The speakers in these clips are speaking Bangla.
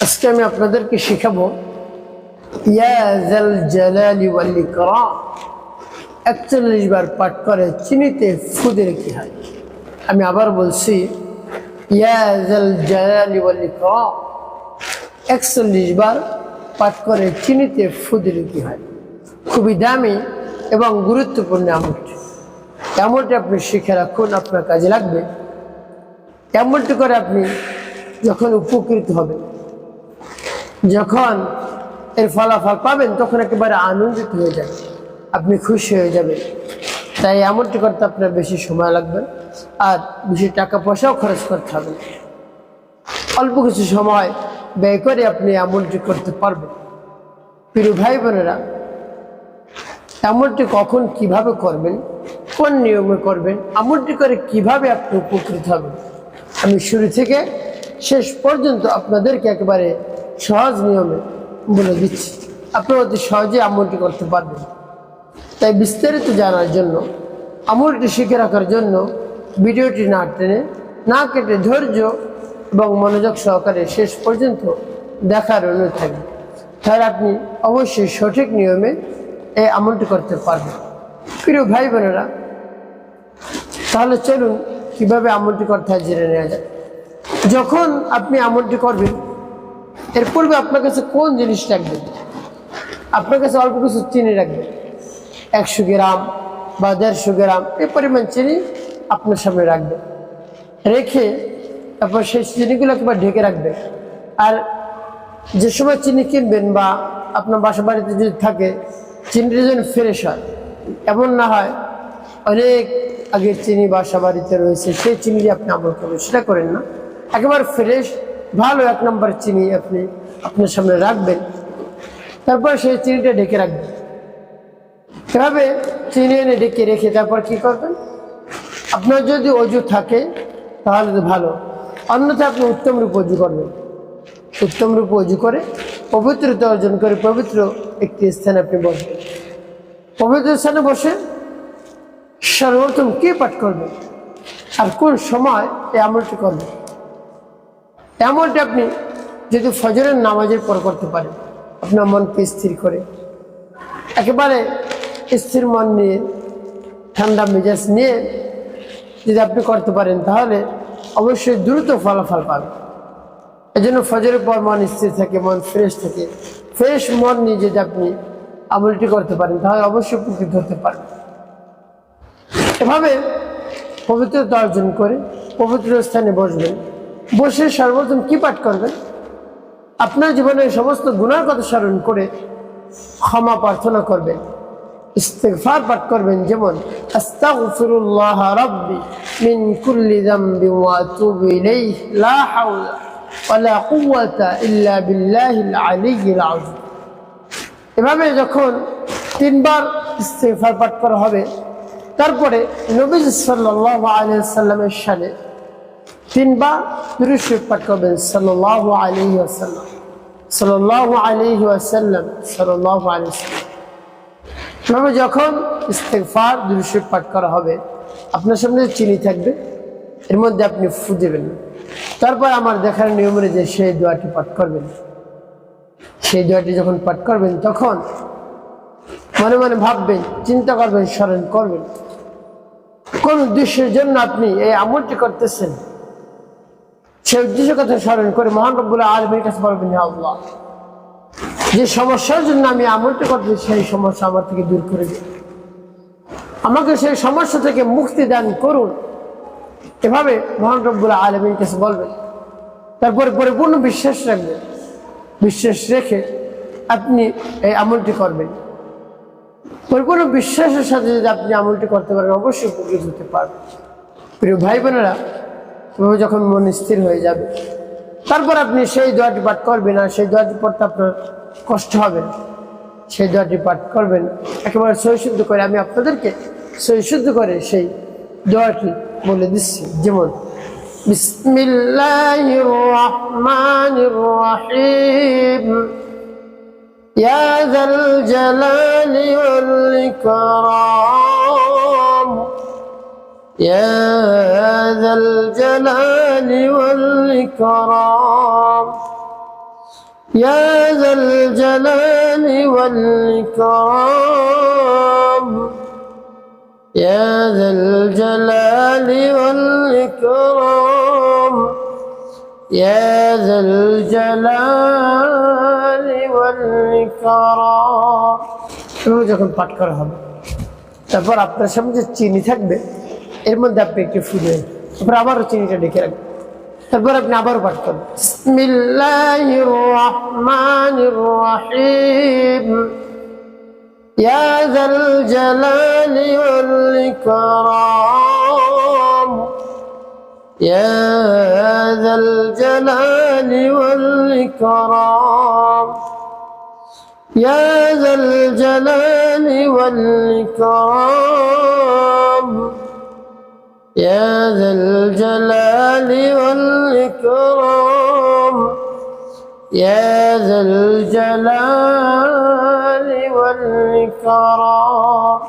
আজকে আমি আপনাদেরকে শেখাবো একচল্লিশ বার পাঠ করে চিনিতে ফুদের কি হয়? আমি আবার বলছি একচল্লিশ বার পাঠ করে চিনিতে ফুদের কি হয়? খুবই দামি এবং গুরুত্বপূর্ণ আমলটি এমনটি আপনি শিখে রাখুন, আপনার কাজে লাগবে। এমনটি করে আপনি যখন উপকৃত হবেন যখন এর ফলাফল পাবেন, তখন একেবারে আনন্দিত হয়ে যাবে আপনি খুশি হয়ে যাবেন। তাই এমনটি করতে আপনার বেশি সময় লাগবে আর বেশি টাকা পয়সাও খরচ করতে হবে অল্প কিছু সময় ব্যয় করে আপনি এমনটি করতে পারবেন। প্রিয় ভাই বোনেরা, এমনটি কখন কীভাবে করবেন, কোন নিয়মে করবেন, এমনটি করে কীভাবে আপনি উপকৃত হবেন, আমি শুরু থেকে শেষ পর্যন্ত আপনাদেরকে একেবারে সহজ নিয়মে বলে দিচ্ছি। আপনি অতি সহজে আমলটি করতে পারবেন। তাই বিস্তারিত জানার জন্য, আমলটি শিখে রাখার জন্য ভিডিওটি না টেনে, না কেটে ধৈর্য এবং মনোযোগ সহকারে শেষ পর্যন্ত দেখার অনুরোধ থাকবে। তাহলে আপনি অবশ্যই সঠিক নিয়মে এই আমলটি করতে পারবেন। প্রিয় ভাই বোনেরা, তাহলে চলুন কীভাবে আমলটি করতে জেনে নেওয়া যায় যখন আপনি আমলটি করবেন এর পূর্বে আপনার কাছে কোন জিনিস রাখবেন আপনার কাছে অল্প কিছু চিনি রাখবেন একশো গ্রাম বা দেড়শো গ্রাম, এ পরিমাণ চিনি আপনার সামনে রাখবেন রেখে তারপর সেই চিনিগুলো একবার ঢেকে রাখবেন আর যে সময় চিনি কিনবেন বা আপনার বাসা বাড়িতে যদি থাকে, চিনিটা যেন ফ্রেশ হয়। এমন না হয়, অনেক আগের চিনি বাসা বাড়িতে রয়েছে, সেই চিনি আপনি আমল করবেন। সেটা করেন না। একেবারে ফ্রেশ ভালো এক নম্বর চিনি আপনি, আপনার সামনে রাখবেন। তারপর সেই চিনিটা ঢেকে রাখবেন। এভাবে চিনি এনে ঢেকে রেখে তারপর কি করবেন? আপনার যদি অজু থাকে, তাহলে তো ভালো। অন্যথা আপনি উত্তম রূপ অজু করবেন। উত্তম রূপ অজু করে পবিত্রতা অর্জন করে পবিত্র একটি স্থানে আপনি বসবেন। পবিত্র স্থানে বসে সর্বপ্রথম কে পাঠ করবে আর কোন সময় এই আমলটি করবেন? এমনটি আপনি যদি ফজরের নামাজের পর করতে পারেন। আপনার মনকে স্থির করে। একেবারে স্থির মন নিয়ে, ঠান্ডা মেজাজ নিয়ে যদি আপনি করতে পারেন, তাহলে অবশ্যই দ্রুত ফলাফল পাবেন। জন্য ফজরের পর মন স্থির থাকে, মন ফ্রেশ থাকে। ফ্রেশ মন নিয়ে যদি আপনি আমলটি করতে পারেন, তাহলে অবশ্যই উপকৃত ধরতে পারেন এভাবে পবিত্রতা অর্জন করে পবিত্র স্থানে বসবেন। বসে সর্বপ্রথম কি পাঠ করবেন? আপনার জীবনের সমস্ত গুণার কথা স্মরণ করে ক্ষমা প্রার্থনা করবেন। ইস্তেগফার পাঠ করবেন যেমন মিন এভাবে যখন তিনবার ইস্তেগফার পাঠ করা হবে, তারপরে নবী সাল্লাল্লাহু আলাইহি সাল্লামের সাথে তিনবার দুরূদ শরীফ পাঠ করবেন সাল্লাল্লাহু আলাইহি ওয়াসাল্লাম, সাল্লাল্লাহু আলাইহি ওয়াসাল্লাম। এভাবে যখন ইস্তেগফার দুরূদ পাঠ করা হবে, আপনার সামনে চিনি থাকবে, এর মধ্যে আপনি ফু দেবেন। তারপর আমার দেখার নিয়ম যে সেই দোয়াটি পাঠ করবেন। সেই দোয়াটি যখন পাঠ করবেন, তখন মনে মনে ভাববেন, চিন্তা করবেন, স্মরণ করবেন। কোন উদ্দেশ্যের জন্য আপনি এই আমলটি করতেছেন? সেই উদ্দেশ্য কথা স্মরণ করে মহান রব্বুল আলমের কাছে বলবেন আল্লাহ, যে সমস্যার জন্য আমি আমলটি করতে সেই সমস্যা আমার থেকে দূর করে দিন। আমাকে সেই সমস্যা থেকে মুক্তি দান করুন। এভাবে মহান রব্বুল আলমীর কাছে বলবেন। তারপরে পরিপূর্ণ বিশ্বাস রাখবেন। বিশ্বাস রেখে আপনি এই আমলটি করবেন। পরিপূর্ণ বিশ্বাসের সাথে যদি আপনি আমলটি করতে পারেন, অবশ্যই উপকৃত হতে পারবেন। প্রিয় ভাই বোনেরা এভাবে যখন মন স্থির হয়ে যাবে তারপর আপনি সেই দোয়াটি পাঠ করবেন আর সেই দোয়াটি পড়তে আপনার কষ্ট হবে না। সেই দোয়াটি পাঠ করবেন একেবারে সহিশুদ্ধ করে আমি আপনাদেরকে সহিশুদ্ধ করে সেই দোয়াটি বলে দিচ্ছি যেমন বিসমিল্লাহির রহমানির রহিম يا ذا الجلال والإكرام يا ذا الجلال والإكرام يا ذا الجلال والإكرام يا ذا الجلال والإكرام يا ذا الجلال والإكرام এভাবে যখন পাঠ করা হবে তারপর আপনার সামনে যে চিনি থাকবে এর মধ্যে আপনি একটু ফুলে তারপর আবারও চিনিটা ডেকে রাখবেন তারপর আপনি আবারও পাঠ করবেন বিসমিল্লাহির রহমানির রহিম يا ذا الجلال والإكرام يا ذا الجلال والإكرام يا ذا الجلال والإكرام يا ذا الجلال والإكرام يا ذا الجلال والإكرام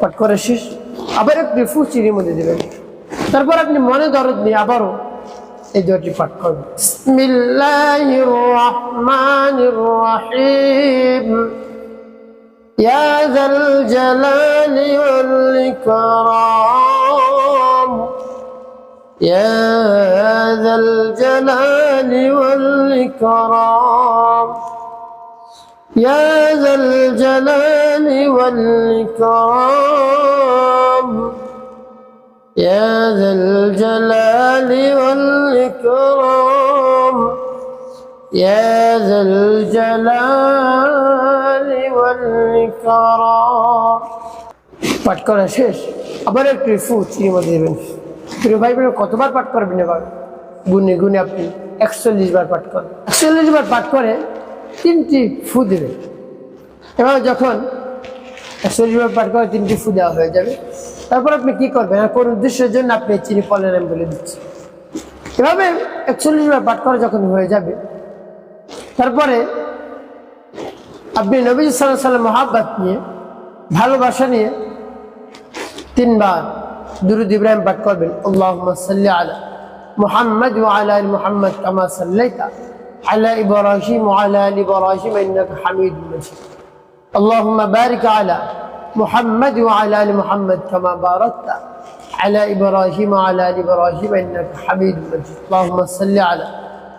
পাঠ করে শেষ আবার একটু ফু চিনির মধ্যে দেবেন তারপর আপনি মনে দরদ নিয়ে আবারও এই দোয়াটি পাঠ করবেন বিসমিল্লাহির রহমানির রহিম يا ذا الجلال والإكرام يا ذا الجلال والإكرام يا ذا الجلال والإكرام يا ذا الجلال والإكرام يا ذا الجلال والإكرام পাঠ করা শেষ আবার একটু ফু চিনি মধ্যে দেবেন প্রিয় ভাই বোনের, কতবার পাঠ করবেন এবার গুনে গুনে আপনি একচল্লিশ বার পাঠ করেন। একচল্লিশ বার পাঠ করে তিনটি ফু দেবে এবার যখন একচল্লিশ বার পাঠ করে তিনটি ফু দেওয়া হয়ে যাবে, তারপর আপনি কি করবেন? আর কোন উদ্দেশ্যের জন্য আপনি চিনি পলেন আমি বলে দিচ্ছি এভাবে একচল্লিশ বার পাঠ করা যখন হয়ে যাবে, তারপরে আপনি নবী সাল্লাহ সাল্লাম মহাব্বাত নিয়ে, ভালোবাসা নিয়ে তিনবার দুরুদ ইব্রাহিম পাঠ করবেন আল্লাহুম্মা সাল্লি আলা মুহাম্মদ ওয়া আলা আলি মুহাম্মদ কামা সাল্লাইতা আলা ইব্রাহিম ওয়া আলা আলি ইব্রাহিম ইন্নাকা হামিদুম মাজিদ اللهم بارك على محمد وعلى ال محمد كما باركت على ابراهيم وعلى ال ابراهيم انك حميد مجيد اللهم صل على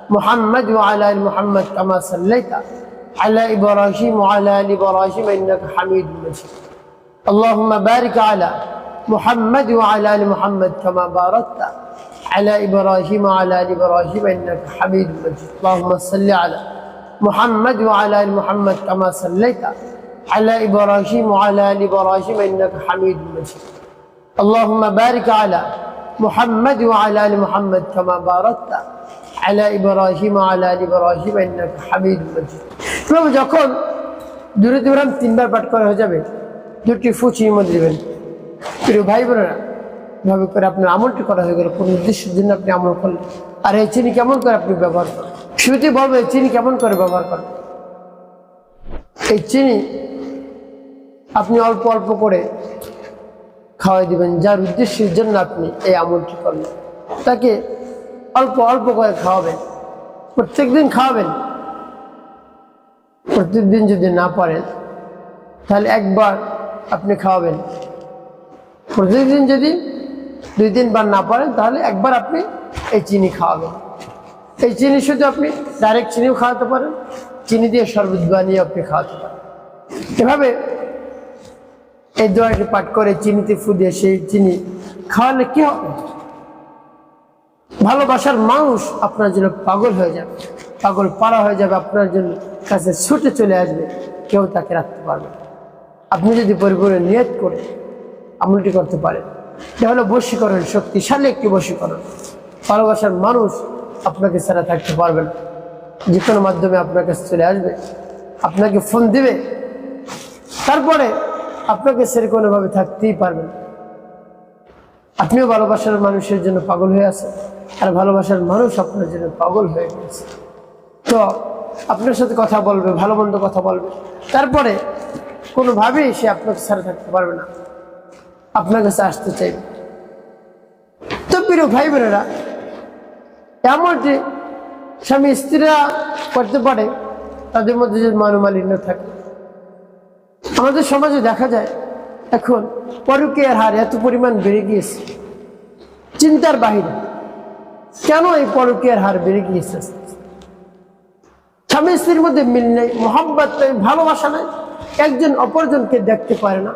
محمد وعلى ال محمد كما صليت على ابراهيم وعلى ال ابراهيم انك حميد مجيد اللهم بارك على محمد وعلى ال محمد كما باركت على ابراهيم وعلى ال ابراهيم انك حميد مجيد اللهم صل على محمد وعلى ال محمد كما صليت على ابراهيم وعلى ال ابراهيم انك حميد مجيد اللهم بارك على محمد وعلى ال محمد كما باركت على ابراهيم وعلى ال ابراهيم انك حميد مجيد এভাবে যখন দূরে দূরান তিনবার পাঠ করা হয়ে যাবে দুটি ফুচির মধ্যে দেবেন প্রিয় ভাই বোনেরা এভাবে করে আপনার আমলটি করা হয়ে গেল। কোন উদ্দেশ্যের জন্য আপনি আমল করলেন। আর এই চিনি কেমন করে আপনি ব্যবহার করেন শুরুতে বলব, এই চিনি কেমন করে ব্যবহার করেন? এই চিনি আপনি অল্প অল্প করে খাওয়াই দিবেন। যার উদ্দেশ্যের জন্য আপনি এই আমলটি করলেন। তাকে অল্প অল্প করে খাওয়াবেন। প্রত্যেকদিন খাওয়াবেন। প্রত্যেকদিন যদি না পারেন, তাহলে একবার আপনি খাওয়াবেন। প্রতিদিন যদি দুই তিনবার না পারেন, তাহলে একবার আপনি এই চিনি খাওয়াবেন। এই চিনি শুধু আপনি ডাইরেক্ট চিনিও খাওয়াতে পারেন, চিনি দিয়ে শরবত বানিয়ে আপনি খাওয়াতে পারেন। এভাবে এই দোয়াটি পাঠ করে চিনিতে ফু দিয়ে সেই চিনি খাওয়ালে কি হবে? ভালোবাসার মানুষ আপনার জন্য পাগল হয়ে যাবে, পাগল পাড়া হয়ে যাবে, আপনার জন্য কাছে ছুটে চলে আসবে, কেউ তাকে রাখতে পারবে আপনি যদি পরিপূর্ণ নিয়ত করে আমলটি করতে পারেন এটা হলো বশীকরণ শক্তিশালী একটি বশীকরণ। ভালোবাসার মানুষ আপনাকে ছাড়া থাকতে পারবে না। যে কোনো মাধ্যমে আপনার কাছে চলে আসবে, আপনাকে ফোন দিবে, তারপরে আপনাকে সেরে কোনোভাবে থাকতেই পারবেন। আপনিও ভালোবাসার মানুষের জন্য পাগল হয়ে আছেন, আর ভালোবাসার মানুষ আপনার জন্য পাগল হয়ে গেছে। তো আপনার সাথে কথা বলবে, ভালো মন্দ কথা বলবে, তারপরে কোনোভাবেই সে আপনাকে ছাড়া থাকতে পারবে না। আপনার কাছে আসতে চাইবে তো প্রিয় ভাই বোনেরা, এমনটি স্বামী স্ত্রীরা করতে পারে, তাদের মধ্যে যদি মনোমালিন্য থাকে। আমাদের সমাজে দেখা যায়, এখন পরকীয়ার হার এত পরিমাণ বেড়ে গিয়েছে। চিন্তার বাহিরে, কেন এই পরকীয়ার হার বেড়ে গিয়েছে? স্বামী স্ত্রীর মধ্যে মিল নেই মোহাম্মত নেই, ভালোবাসা নেই, একজন অপরজনকে দেখতে পারে না।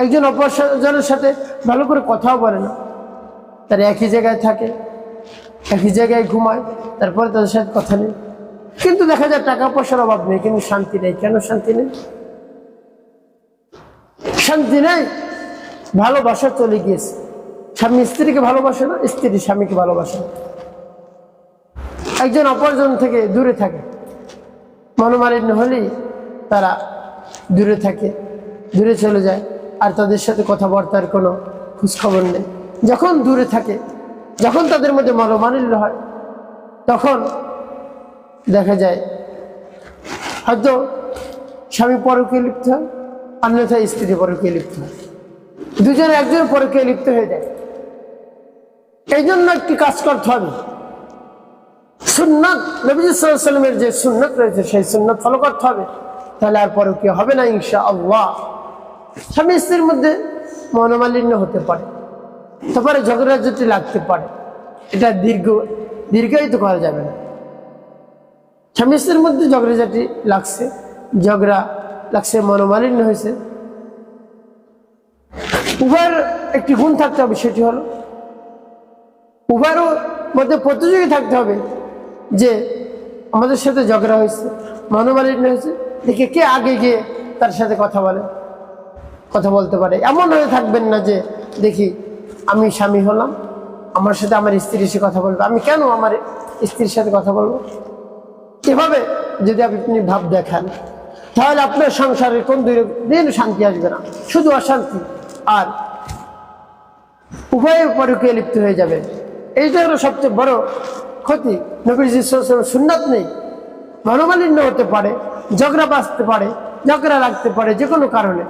একজন অপরজনের সাথে ভালো করে কথাও বলে না। তারা একই জায়গায় থাকে, একই জায়গায় ঘুমায়, তারপরে তাদের সাথে কথা নেই। কিন্তু দেখা যায় টাকা পয়সার অভাব নেই, কিন্তু শান্তি নেই। কেন শান্তি নেই? শান্তি নেই? ভালোবাসা চলে গিয়েছে। স্বামী স্ত্রীকে ভালোবাসে না, স্ত্রী স্বামীকে ভালোবাসে না। একজন অপরজন থেকে দূরে থাকে। মনোমালিন্য হলেই তারা দূরে থাকে, দূরে চলে যায়। আর তাদের সাথে কথাবার্তার কোনো খোঁজখবর নেই। যখন দূরে থাকে, যখন তাদের মধ্যে মনোমালিন্য হয়, তখন দেখা যায়, হয়তো স্বামী পরকে লিপ্ত হয়, অন্যথায় স্ত্রী পরকে লিপ্ত হয়। দুজন একজন পরকে লিপ্ত হয়ে যায়। এই জন্য একটি কাজ করতে হবে। সুন্নত নবীজ সাল্লামের যে সুন্নত রয়েছে, সেই সুন্নত ফলো করতে হবে। তাহলে আর পরে কি হবে না ইনশা আল্লাহ স্বামী স্ত্রীর মধ্যে মনোমালিন্য হতে পারে। তারপরে ঝগড়াঝাটি লাগতে পারে। এটা দীর্ঘ, দীর্ঘায়িত করা যাবে না। স্বামী স্ত্রীর মধ্যে ঝগড়াঝাটি লাগছে, ঝগড়া লাগছে, মনোমালিন্য হয়েছে। উভয়ের একটি গুণ থাকতে হবে, সেটি হলো উভয়ের মধ্যে প্রতিযোগী থাকতে হবে যে আমাদের সাথে ঝগড়া হয়েছে, মনোমালিন্য হয়েছে। দেখে কে আগে গিয়ে তার সাথে কথা বলে। কথা বলতে পারে। এমন হয়ে থাকবেন না যে, দেখি, আমি স্বামী হলাম, আমার সাথে আমার স্ত্রী এসে কথা বলবে। আমি কেন আমার স্ত্রীর সাথে কথা বলব? এভাবে যদি আপনি ভাব দেখান, তাহলে আপনার সংসারের কোন দুই দিন শান্তি আসবে না। শুধু অশান্তি। আর উভয়ের পরকে লিপ্ত হয়ে যাবে? এইটা হলো সবচেয়ে বড় ক্ষতি। নবীজি সুন্নাত নেই। মনোমালিন্য হতে পারে, ঝগড়া বাঁচতে পারে, ঝগড়া লাগতে পারে যে কোনো কারণে।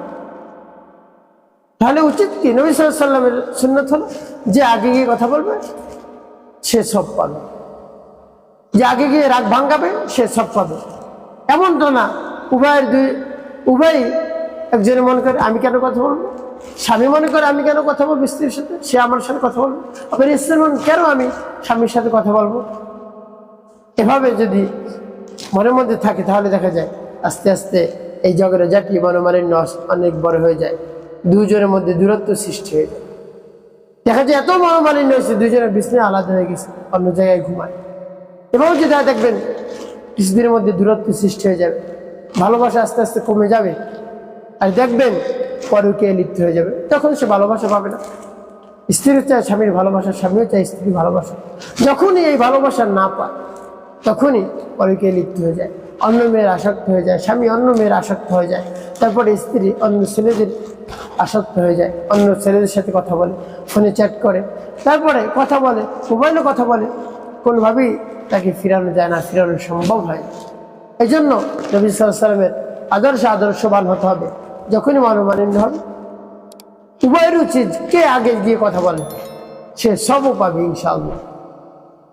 তাহলে উচিত কি? নবী সাল্লামের সুন্নত হলো যে আগে গিয়ে কথা বলবে, সে সব পাবে। যে আগে গিয়ে রাগ ভাঙ্গাবে, সে সব পাবে। এমনটা না, উভয়ের দুই উভয়ই একজনে মনে করে, আমি কেন কথা বলব? স্বামী মনে করে, আমি কেন কথা বলব? স্ত্রীর সাথে, সে আমার সাথে কথা বলব। আবার স্ত্রী মনে কেন আমি স্বামীর সাথে কথা বলব? এভাবে যদি মনের মধ্যে থাকে, তাহলে দেখা যায়, আস্তে আস্তে এই জগরে জাতি মনোমালিন্য অনেক বড় হয়ে যায়। দুজনের মধ্যে দূরত্ব সৃষ্টি হয়ে যায়। দেখা যায় এত মনোমালিন্য হয়েছে দুজনের বিছনে আলাদা হয়ে গেছে, অন্য জায়গায় ঘুমায়। এবং যেটা দেখবেন, কিছুদিনের মধ্যে দূরত্ব সৃষ্টি হয়ে যাবে, ভালোবাসা আস্তে আস্তে কমে যাবে, আর দেখবেন পরকে লিপ্ত হয়ে যাবে, তখন সে ভালোবাসা পাবে না। স্ত্রীর চায় স্বামীর ভালোবাসা, স্বামীও চায় স্ত্রীর ভালোবাসা। যখনই এই ভালোবাসা না পায়, তখনই পরকে লিপ্ত হয়ে যায়, অন্য মেয়ের আসক্ত হয়ে যায়, স্বামী অন্য মেয়ের আসক্ত হয়ে যায়, তারপরে স্ত্রী অন্য ছেলেদের আসক্ত হয়ে যায়। অন্য ছেলেদের সাথে কথা বলে ফোনে চ্যাট করে। তারপরে কথা বলে মোবাইলে কথা বলে। কোনোভাবেই তাকে ফিরানো যায় না, ফিরানো সম্ভব হয় এই জন্য নবী সাল্লামের আদর্শ আদর্শবান হতে হবে, যখনই মানবানিন্য হবে। উভয়ের উচিত কে আগে গিয়ে কথা বলে, সে সবও পাবে ইনশাআল্লাহ।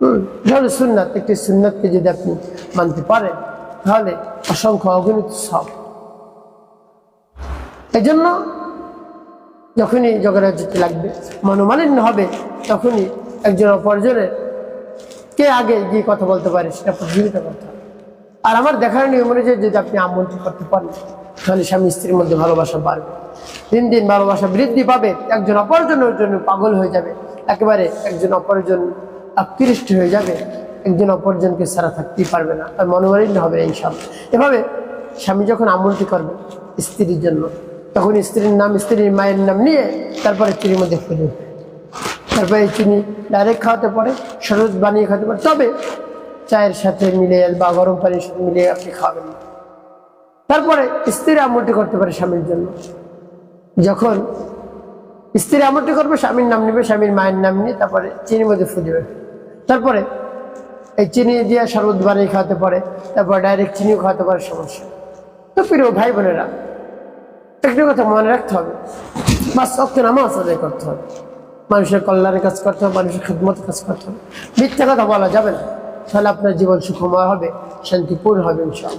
হুম সুন্নাত, একটি সুন্নাতকে যদি আপনি মানতে পারেন, তাহলে অসংখ্য অগণিত সব। এই জন্য যখনই যেতে লাগবে, মনোমালিন্য হবে, তখনই একজন অপরজনের কে আগে গিয়ে কথা বলতে পারে, সেটা প্রতিযোগিতা করতে হবে। আর আমার দেখার নিয়ম অনুযায়ী যদি আপনি আমন্ত্রণ করতে পারেন, তাহলে স্বামী স্ত্রীর মধ্যে ভালোবাসা বাড়বে। দিন দিন ভালোবাসা বৃদ্ধি পাবে, একজন অপরজনের জন্য পাগল হয়ে যাবে। একেবারে একজন অপরজন আকৃষ্ট হয়ে যাবে, একজন অপরজনকে সারা থাকতেই পারবে না, আর মনোমালিন্য হবে এইসব এভাবে স্বামী যখন আমন্ত্রণ করবে স্ত্রীর জন্য তখন স্ত্রীর নাম, স্ত্রীর মায়ের নাম নিয়ে তারপরে স্ত্রীর মধ্যে খুঁজে তারপরে চিনি ডাইরেক্ট খাওয়াতে পারে, সরোজ বানিয়ে খাওয়াতে পারে, তবে চায়ের সাথে মিলে বা গরম পানির সাথে মিলে আপনি খাবেন তারপরে স্ত্রী আমলটি করতে পারে স্বামীর জন্য। যখন স্ত্রী আমলটি করবে, স্বামীর নাম নেবে, স্বামীর মায়ের নাম নিয়ে তারপরে চিনির মধ্যে ফু দেবে। তারপরে এই চিনি দিয়ে শরবত বানিয়ে খাওয়াতে পারে, তারপরে ডাইরেক্ট চিনিও খাওয়াতে পারে, সমস্যা। তো প্রিয় ভাই বোনেরা একটি কথা মনে রাখতে হবে। বা অক্ত নামাজ আদায় করতে হবে। মানুষের কল্যাণের কাজ করতে হবে, মানুষের খেদমত কাজ করতে হবে। মিথ্যা কথা বলা যাবে না। তাহলে আপনার জীবন সুখময় হবে, শান্তিপূর্ণ হবে, ইনশাআল্লাহ।